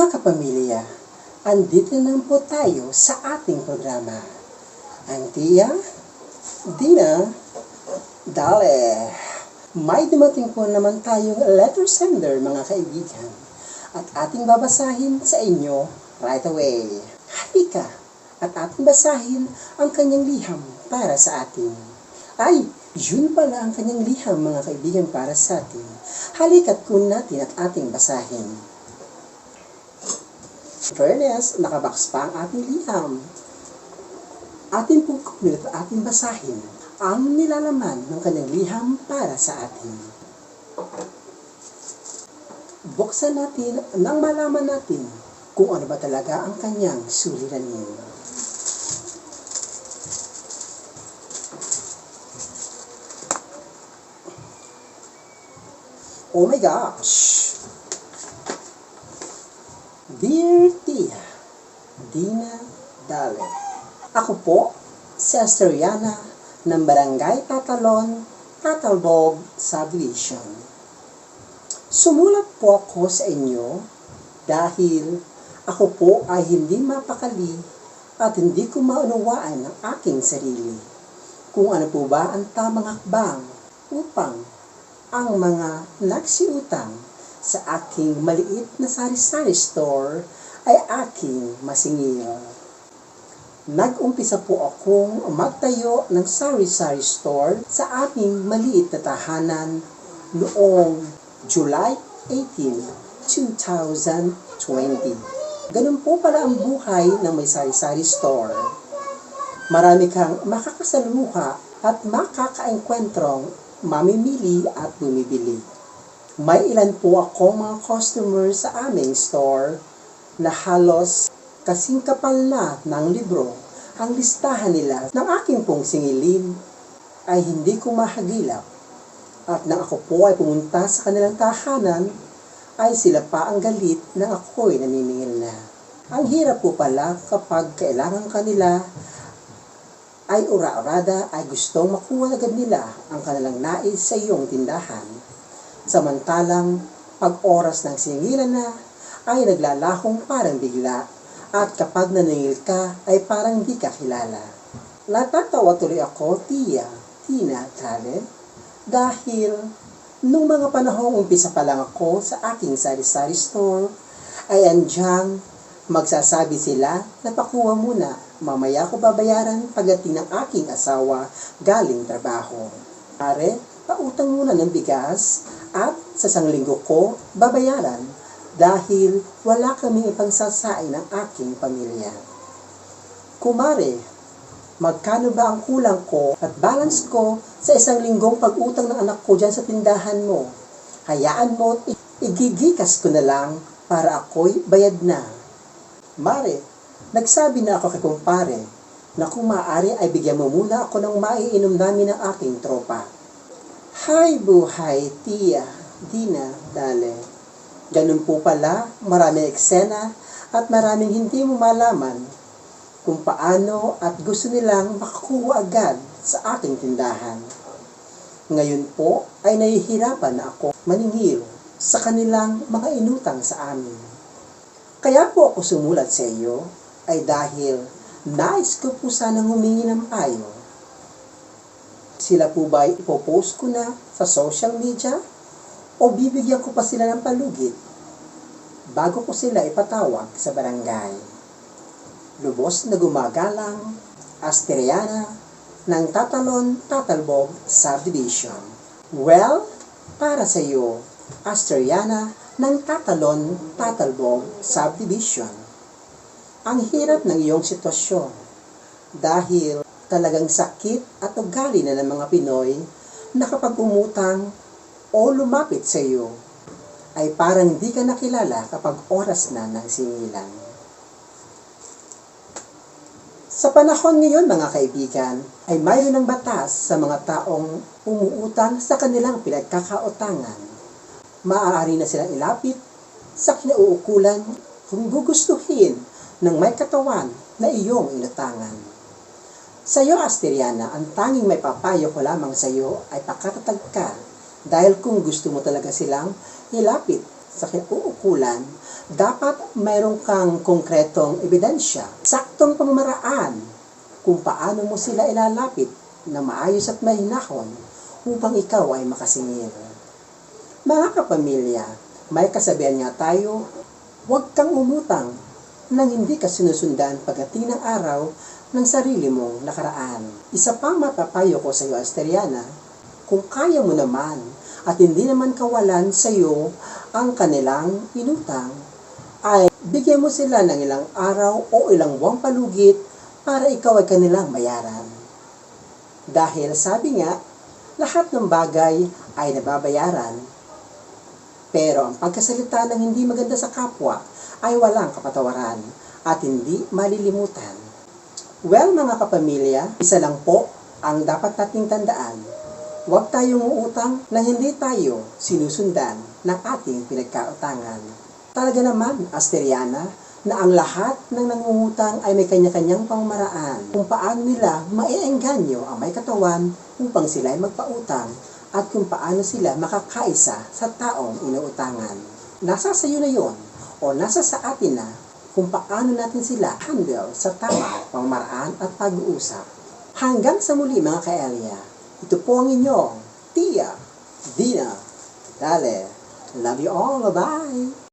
Mga kapamilya, andito na po tayo sa ating programa. Ang tiya, Dina, Dale. May dumating po naman tayong letter sender mga kaibigan at ating babasahin sa inyo right away. Halika at ating basahin ang kanyang liham para sa atin. Ay, yun pala ang kanyang liham mga kaibigan para sa atin. Halika't kun natin at ating basahin. Fairness, nakabox pa ang ating liham. Atin pong kulit at ating basahin ang nilalaman ng kanyang liham para sa atin. Buksan natin nang malaman natin kung ano ba talaga ang kanyang suliranin. Oh my gosh! Dear Tia, Dina Dale, ako po, si Asteriana ng Barangay Tatalon, Tatalbog Subdivision. Sumulat po ako sa inyo dahil ako po ay hindi mapakali at hindi ko maunawaan ang aking sarili. Kung ano po ba ang tamang hakbang upang ang mga nagsiutang sa aking maliit na sari-sari store ay aking masingil. Nag-umpisa po akong magtayo ng sari-sari store sa aming maliit na tahanan noong July 18, 2020. Ganun po pala ang buhay ng may sari-sari store. Marami kang makakasaluha at makakaengkwentrong mamimili at bumibili. May ilan po akong mga customer sa aming store na halos kasing kapal na ng libro ang listahan nila ng aking pong singilin ay hindi ko mahagilap. At nang ako po ay pumunta sa kanilang tahanan, ay sila pa ang galit na ako'y naniningil na. Ang hirap po pala kapag kailangan kanila ay ura-urada ay gustong makuha agad nila ang kanilang nais sa iyong tindahan. Samantalang pag oras ng singilan na ay naglalahong parang bigla at kapag naningil ka ay parang di ka kilala. Natatawa tuloy ako, Tia, Tina, Tale, dahil nung mga panahong umpisa pa lang ako sa aking sari-sari store, ay andyang magsasabi sila na pakuha muna, mamaya ko babayaran pagdating ng aking asawa galing trabaho. Pare, pautang muna ng bigas at sa sanglinggo ko babayaran dahil wala kaming ipangsasain ng aking pamilya. Kumare, magkano ba ang kulang ko at balance ko sa isang linggong pag-utang ng anak ko dyan sa tindahan mo? Hayaan mo, i- igigikas ko na lang para ako'y bayad na. Mare, nagsabi na ako kay kumpare na kung maaari ay bigyan mo muna ako ng maiinom namin ng aking tropa. Hay buhay, tiya, Dina, Dale. Ganun po pala, maraming eksena at maraming hindi mo malaman kung paano at gusto nilang makakuha agad sa aking tindahan. Ngayon po ay nahihirapan na ako maningil sa kanilang mga inutang sa amin. Kaya po ako sumulat sa iyo ay dahil nais ko po sanang humingi ng payo. Sila po ba ipopost ko na sa social media o bibigyan ko pa sila ng palugit bago ko sila ipatawag sa barangay? Lubos na gumagalang, Asteriana, ng Tatalon Tatalbog Subdivision. Well, para sa iyo, Asteriana ng Tatalon Tatalbog Subdivision. Ang hirap ng iyong sitwasyon dahil talagang sakit at ugali na ng mga Pinoy na kapag umutang o lumapit sa iyo ay parang di ka nakilala kapag oras na ng singilan. Sa panahon ngayon mga kaibigan, ay mayroon ng batas sa mga taong umuutang sa kanilang pinagkakautangan. Maaari na silang ilapit sa kinauukulan kung gugustuhin ng may katawan na iyong inutangan. Sa iyo, Asteriana, ang tanging may papayo ko lamang sa iyo ay pakatatag ka dahil kung gusto mo talaga silang ilapit sa kinauukulan, dapat mayroon kang konkretong ebidensya, saktong pamamaraan kung paano mo sila ilalapit na maayos at mahinahon upang ikaw ay makasingil. Mga kapamilya, may kasabihan nga tayo, huwag kang umutang nang hindi ka sinusundan pagdating ng araw ng sarili mong nakaraan. Isa pang mapapayo ko sa iyo, Asteriana, kung kaya mo naman at hindi naman kawalan sa iyo ang kanilang inutang, ay bigyan mo sila ng ilang araw o ilang buwang palugit para ikaw ay kanilang bayaran. Dahil sabi nga, lahat ng bagay ay nababayaran. Pero ang pagkasalita ng hindi maganda sa kapwa ay walang kapatawaran at hindi malilimutan. Well mga kapamilya, isa lang po ang dapat nating tandaan. Huwag tayong uutang na hindi tayo sinusundan ng ating pinagkautangan. Talaga naman, Asteriana, na ang lahat ng nangungutang ay may kanya-kanyang pamamaraan kung paano nila maiengganyo ang may katawan upang sila ay magpautang at kung paano sila makakaisa sa taong inuutangan. Nasa sa iyo na yon o nasa sa atin na kung paano natin sila handle sa tamang pamamaraan at pag-uusap. Hanggang sa muli mga ka-Elia, ito po ang inyong Tia Dina Dale. Love you all. Bye-bye.